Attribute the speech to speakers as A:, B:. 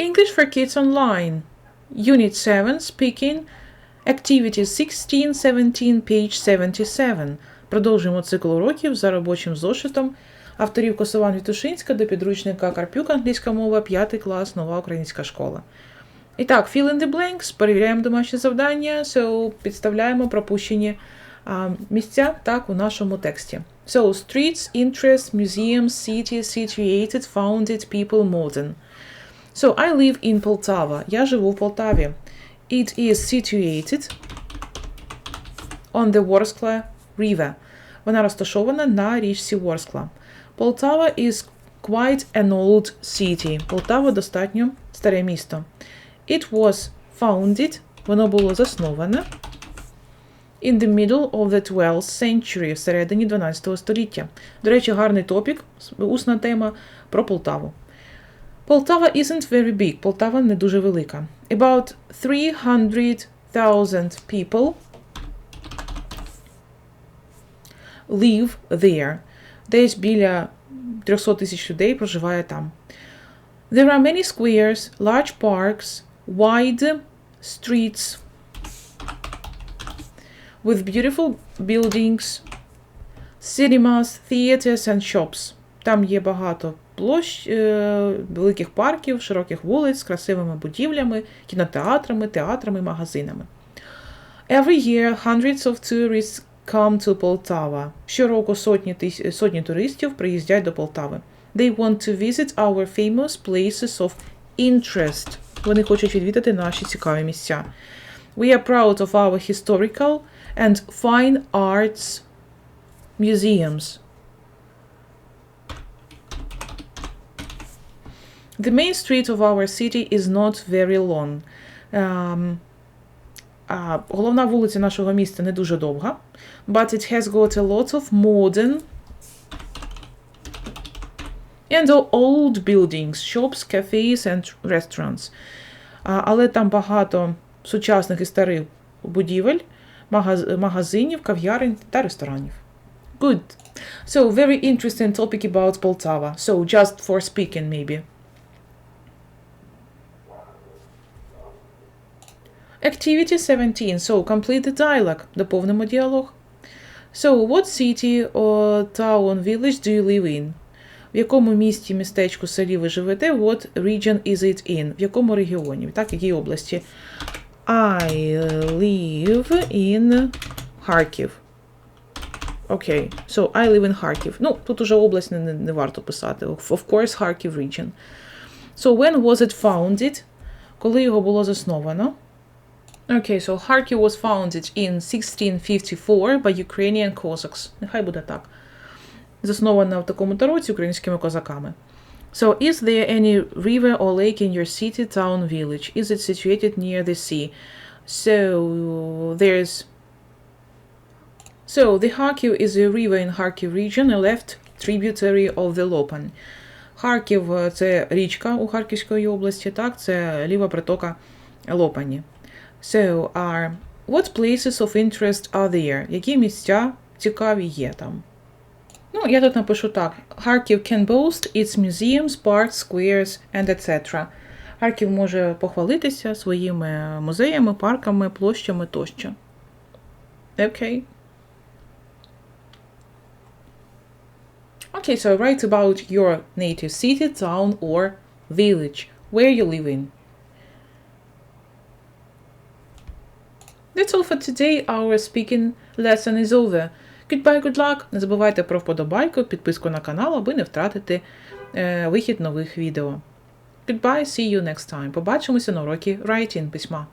A: English for Kids Online. Unit 7 Speaking. Activities 16, 17, page 77. Продовжуємо цикл уроків за робочим зошитом авторів Косован Вітушинська до підручника Карпюк, англійська мова, 5 клас, нова українська школа. І так, fill in the blanks, перевіряємо домашнє завдання, so, підставляємо пропущені а, місця так у нашому тексті. So, streets, interests, museums, cities, situated, founded, people, modern. So, I live in Poltava. Я живу в Полтаві. It is situated on the Worskla River. Вона розташована на річці Ворскла. Полтава is quite an old city. Полтава достатньо старе місто. It was founded, воно було засноване in the middle of the 12th century, всередині 12 століття. До речі, гарний топік, усна тема про Полтаву. Полтава isn't very big. Полтава не дуже велика. About 300,000 people live there. Десь біля 300 тисяч людей проживає там. There are many squares, large parks, wide streets with beautiful buildings, cinemas, theaters and shops. Там є багато площ, е, великих парків, широких вулиць з красивими будівлями, кінотеатрами, театрами, магазинами. Every year, hundreds of tourists come to Poltava. Щороку сотні, сотні туристів приїздять до Полтави. They want to visit our famous places of interest. Вони хочуть відвідати наші цікаві місця. We are proud of our historical and fine arts museums. The main street of our city is not very long. Um, а, головна вулиця нашого міста не дуже довга, but it has got a lot of modern and old buildings, shops, cafes and restaurants. А, але там багато сучасних і старих будівель, магаз, магазинів, кав'ярень та ресторанів. Good. So, very interesting topic about Poltava. So, just for speaking, maybe. Activity 17. So, complete the dialogue. Доповнимо діалог. So, what city or town, village do you live in? В якому місті, містечку, селі ви живете? What region is it in? В якому регіоні? Так, в якій області? I live in Kharkiv. Окей. Okay. So, I live in Kharkiv. Ну, тут уже область не, не, не варто писати. Of course, Kharkiv region. So, when was it founded? Коли його було засновано? Okay, so Kharkiv was founded in 1654 by Ukrainian Cossacks. Нехай буде так. Заснована в такому-то році українськими козаками. So, is there any river or lake in your city, town, village? Is it situated near the sea? So, there's... So, the Kharkiv is a river in Kharkiv region, a left tributary of the Lopan. Харків – це річка у Харківської області, так, це ліва притока Лопані. So, are what places of interest are there? Які місця цікаві є там? Ну, я тут напишу так: Харків can boast its museums, parks, squares and etc. Харків може похвалитися своїми музеями, парками, площами тощо. Окей. Okay, so write about your native city, town or village, where you live in. That's all for today. Our speaking lesson is over. Goodbye, good luck! Не забувайте про вподобайку, підписку на канал, аби не втратити е, вихід нових відео. Goodbye, see you next time. Побачимося на уроці Writing письма.